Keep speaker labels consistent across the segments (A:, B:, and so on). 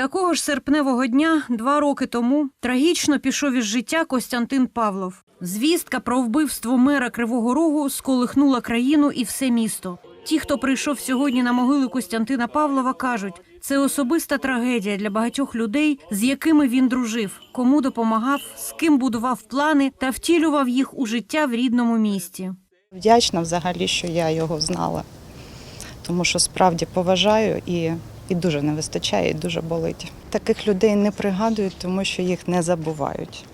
A: Такого ж серпневого дня, два роки тому, трагічно пішов із життя Костянтин Павлов. Звістка про вбивство мера Кривого Рогу сколихнула країну і все місто. Ті, хто прийшов сьогодні на могилу Костянтина Павлова, кажуть, це особиста трагедія для багатьох людей, з якими він дружив, кому допомагав, з ким будував плани та втілював їх у життя в рідному місті.
B: Вдячна взагалі, що я його знала, тому що справді поважаю і, і дуже не вистачає, і дуже болить. Таких людей не пригадують, тому що їх не забувають.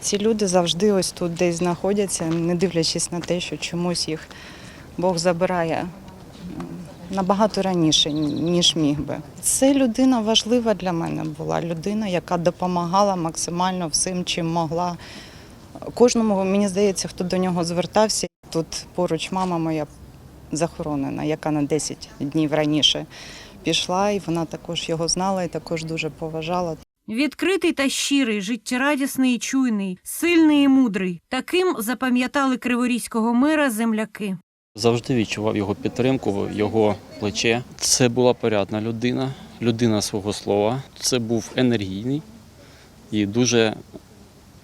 B: Ці люди завжди ось тут десь знаходяться, не дивлячись на те, що чомусь їх Бог забирає набагато раніше, ніж міг би. Це людина важлива для мене була. Людина, яка допомагала максимально всім, чим могла. Кожному, мені здається, хто до нього звертався. Тут поруч мама моя захоронена, яка на 10 днів раніше пішла, і вона також його знала і також дуже поважала.
A: Відкритий та щирий, життєрадісний і чуйний, сильний і мудрий. Таким запам'ятали криворізького мера земляки.
C: Завжди відчував його підтримку, його плече. Це була порядна людина, людина свого слова. Це був енергійний і дуже,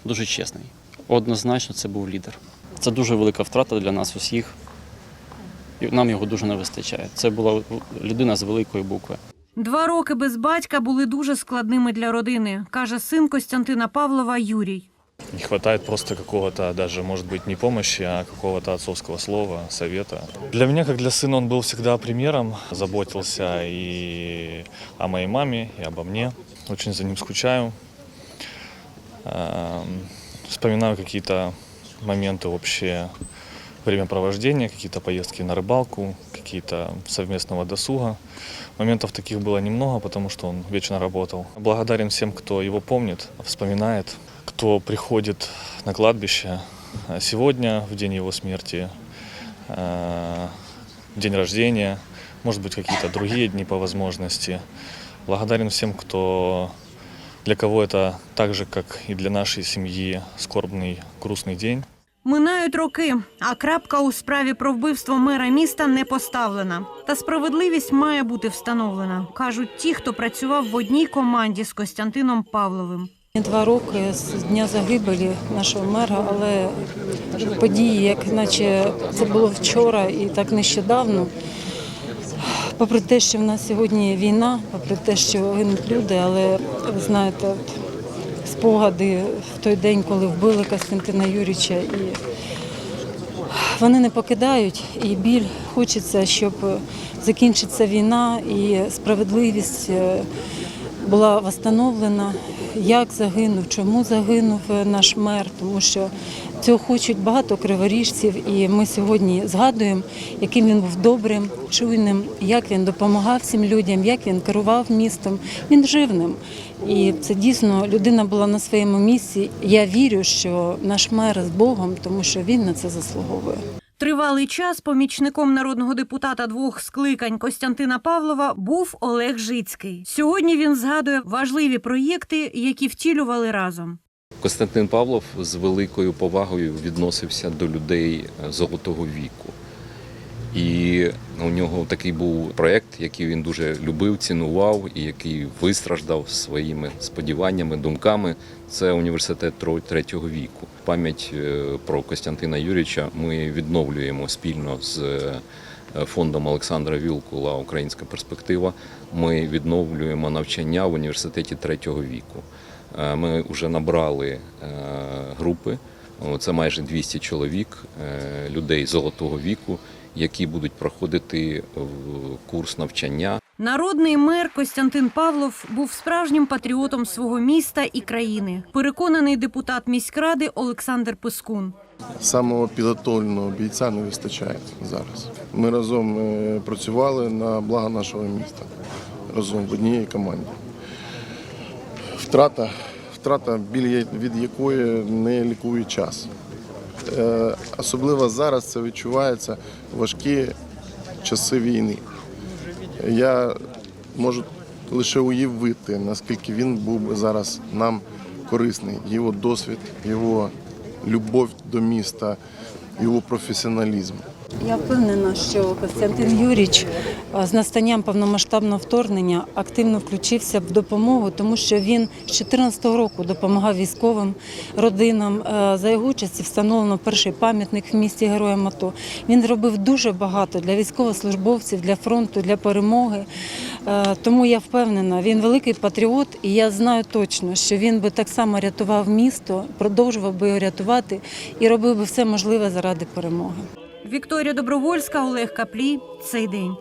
C: дуже чесний. Однозначно, це був лідер. Це дуже велика втрата для нас усіх І нам його дуже не вистачає. Це була людина з великої букви.
A: Два роки без батька були дуже складними для родини, каже син Костянтина Павлова Юрій.
D: Не хватает просто какого-то, даже, может быть, не помощи, а какого-то отцовского слова, совета. Для меня, как для сына, он был всегда примером, заботился и о моей маме, и обо мне. Очень за ним скучаю. Эм, Вспоминаю какие-то моменты общее времяпровождения, какие-то поездки на рыбалку, какие-то совместного досуга. Моментов таких было немного, потому что он вечно работал. Благодарен всем, кто его помнит, вспоминает, кто приходит на кладбище э, сегодня, в день его смерти, э, день рождения, может быть, какие-то другие дни по возможности. Благодарен всем, кто для кого это так же, как и для нашей семьи, скорбный, грустный день.
A: Минають роки, а крапка у справі про вбивство мера міста не поставлена. Та справедливість має бути встановлена, кажуть ті, хто працював в одній команді з Костянтином Павловим.
E: Два роки з дня загибелі нашого мера, але події, як наче це було вчора і так нещодавно. Попри те, що в нас сьогодні війна, попри те, що гинуть люди, але ви знаєте, спогади в той день, коли вбили Костянтина Юріча, і вони не покидають, і біль хочеться, щоб закінчиться війна і справедливість е, була встановлена, як загинув, чому загинув е, наш мер, тому що цього хочуть багато криворіжців, і ми сьогодні згадуємо, яким він був добрим, чуйним, як він допомагав всім людям, як він керував містом. Він жив ним. І це дійсно людина була на своєму місці. Я вірю, що наш мер з Богом, тому що він на це заслуговує.
A: Тривалий час помічником народного депутата двох скликань Костянтина Павлова був Олег Жицький. Сьогодні він згадує важливі проєкти, які втілювали разом.
F: Костянтин Павлов з великою повагою відносився до людей е, золотого віку. І у нього такий був проєкт, який він дуже любив, цінував і який вистраждав своїми сподіваннями, думками. Це університет третього віку. Пам'ять е, про Костянтина Юрійовича ми відновлюємо спільно з е, фондом Олександра Вілкула Українська перспектива. Ми відновлюємо навчання в університеті третього віку. Е, Ми вже набрали групи. Це майже 200 чоловік, людей золотого віку, які будуть проходити курс навчання
A: Народний мер Костянтин Павлов був справжнім патріотом свого міста і країни. Переконаний депутат міськради Олександр Пискун.
G: Самого підготовленого бійця не вистачає зараз. Ми разом е, працювали на благо нашого міста, разом в одній команді. Втрата, втрата біль від якої не лікує час. Е, Особливо зараз це відчувається важкі часи війни. Я можу лише уявити, наскільки він був зараз нам корисний. Його досвід, його любов до міста, його професіоналізм.
E: Я впевнена, що Костянтин Юрійович з настанням повномасштабного вторгнення активно включився в допомогу, тому що він з 2014 року допомагав військовим родинам. Е, За його участі встановлено перший пам'ятник в місті Героям АТО. Він зробив дуже багато для військовослужбовців, для фронту, для перемоги. Е, Тому я впевнена, він великий патріот, і я знаю точно, що він би так само рятував місто, продовжував би його рятувати і робив би все можливе заради перемоги.
A: Вікторія Добровольська, Олег Каплі. Цей день.